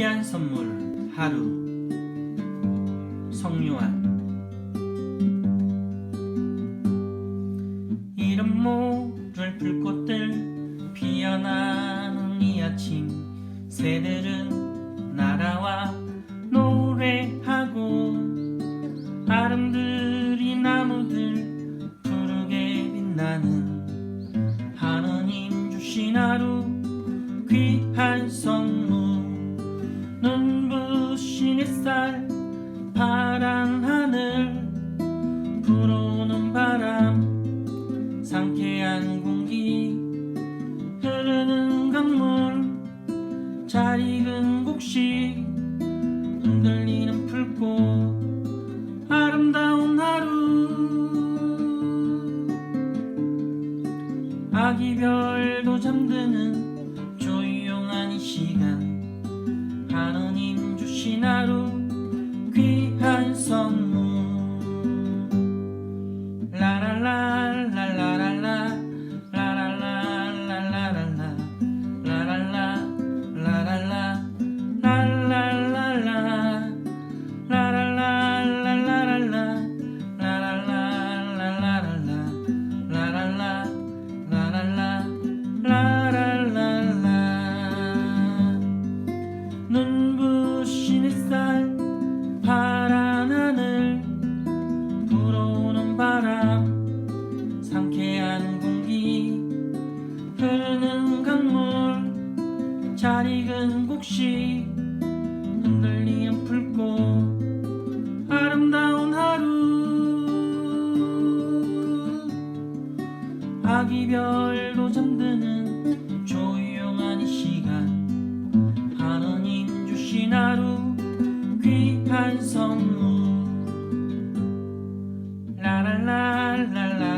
귀한 선물 하루. 성유한. 이름 모를 불꽃들 피어나는 이 아침. 새들은 날아와 노래하고 아름드리 나무들 푸르게 빛나는 하느님 주신 하루 귀한 선물 눈부신 햇살 파란 하늘 불어오는 바람 상쾌한 공기 흐르는 강물 잘 익은 곡식 흔들리는 풀꽃 아름다운 하루. 아기별도 잠드는 조용한 이 시간 하느님 주신 하 흐르는 강물 잘 익은 곡식 흔들리는 풀꽃 아름다운 하루. 아기별도 잠드는 조용한 이 시간 하느님 주신 하루 귀한 선물. 라랄랄라